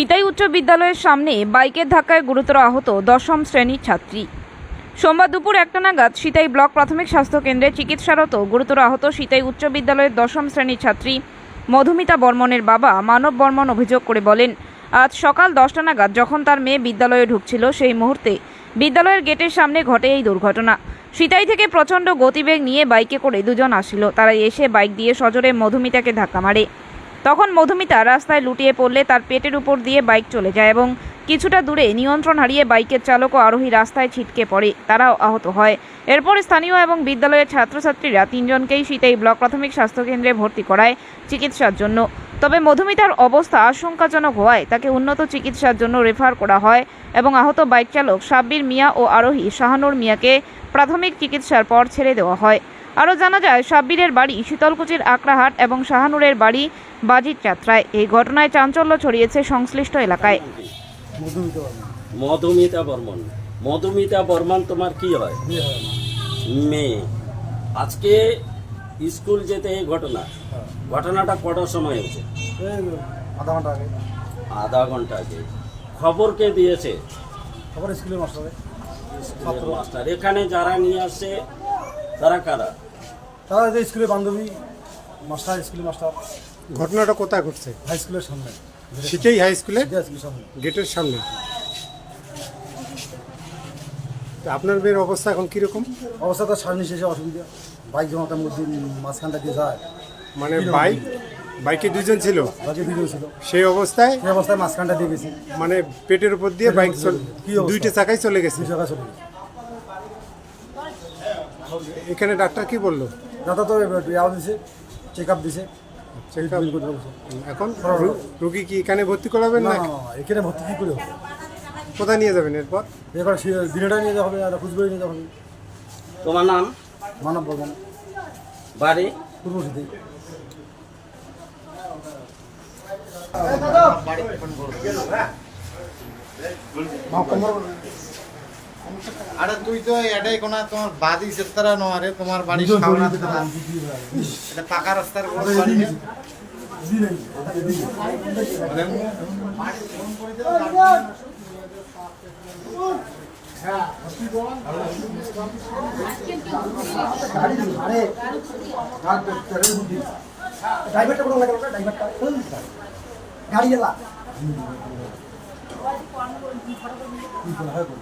সিতাই উচ্চ বিদ্যালয়ের সামনে বাইকের ধাক্কায় গুরুতর আহত দশম শ্রেণির ছাত্রী। সোমবার দুপুর একটা নাগাদ সিতাই ব্লক প্রাথমিক স্বাস্থ্য কেন্দ্রে চিকিৎসারত গুরুতর আহত সিতাই উচ্চ বিদ্যালয়ের দশম শ্রেণির ছাত্রী মধুমিতা বর্মনের বাবা মানব বর্মন অভিযোগ করে বলেন, আজ সকাল দশটা নাগাদ যখন তার মেয়ে বিদ্যালয়ে ঢুকছিল, সেই মুহূর্তে বিদ্যালয়ের গেটের সামনে ঘটে এই দুর্ঘটনা। সিতাই থেকে প্রচণ্ড গতিবেগ নিয়ে বাইকে করে দুজন আসিল। তারা এসে বাইক দিয়ে সজোরে মধুমিতাকে ধাক্কা মারে। তখন মধুমিতা রাস্তায় লুটিয়ে পড়লে তার পেটের উপর দিয়ে বাইক চলে যায় এবং কিছুটা দূরে নিয়ন্ত্রণ হারিয়ে বাইকের চালক ও আরোহী রাস্তায় ছিটকে পড়ে, তারাও আহত হয়। এরপর স্থানীয় এবং বিদ্যালয়ের ছাত্রছাত্রীরা তিনজনকেই শীতেই ব্লক প্রাথমিক স্বাস্থ্যকেন্দ্রে ভর্তি করায় চিকিৎসার জন্য। তবে মধুমিতার অবস্থা আশঙ্কাজনক হওয়ায় তাকে উন্নত চিকিৎসার জন্য রেফার করা হয় এবং আহত বাইক চালক সাব্বির মিয়া ও আরোহী শাহানুর মিয়াকে প্রাথমিক চিকিৎসার পর ছেড়ে দেওয়া হয়। আরও জানা যায় সাব্বিরের বাড়ি শীতলকুচির আকড়াহাট এবং শাহানুরের বাড়ি বাজির যাত্রায়। এই ঘটনায় চাঞ্চল্য ছড়িয়েছে সংশ্লিষ্ট এলাকায়। মধুমিতা বর্মন। মধুমিতা বর্মন। তোমার কি হয়? হয় মেয়ে। আজকে স্কুল যেতে এই ঘটনা। হ্যাঁ। ঘটনাটা কটার সময় হয়েছে? আধা ঘণ্টা আগে। আধা ঘণ্টা আগে। খবর কে দিয়েছে? স্কুলের মাস্টারে স্কুলের মাস্টার। এখানে যারা নিয়ে আসছে তারা কারা? তারা যে স্কুলের বান্ধবী মাস্টার স্কুলের মাস্টার। ঘটনাটা কোথায় ঘটছে? হাই স্কুলের সামনে। শিখেই হাই স্কুলে? গেটের সামনে। তো আপনার মেয়ের অবস্থা এখন কীরকম? অবস্থা তো সামনে শেষে অসুবিধা। বাইক যখন তার মধ্যে মাঝখানটা দিয়ে যায়। মানে বাইক বাইকে দুজন ছিল? বাকি ভিডিও ছিল। সেই অবস্থায়? সেই অবস্থায় মাঝখানটা দিয়ে গেছি। মানে পেটের উপর দিয়ে বাইক দুইটা চাকাই চলে গেছে? দুই চলে গেছে। এখানে ডাক্তার কি বলল? দাদা তো ইয়াও দিছে চেক আপ দিছে। এখন রুগী কি এখানে ভর্তি করাবেন না এখানে ভর্তি কী করে হবে? কোথায় নিয়ে যাবেন এরপর? এবার দিনেটা নিয়ে যাওয়া হবে আর কুচবিহারে নিয়ে যাওয়া হবে। তোমার নাম? মানব বর্মন। বাড়ি? পূর্ব সিদ্ধি আরে তুই তো এটাই কোন তোমার বাদি সেতারা নো আরে তোমার বাড়ি সামনে এটা পাকা রাস্তার বড় বাড়ি না? কোনো ড্রাইভারটা। গাড়ি কি হয় বল?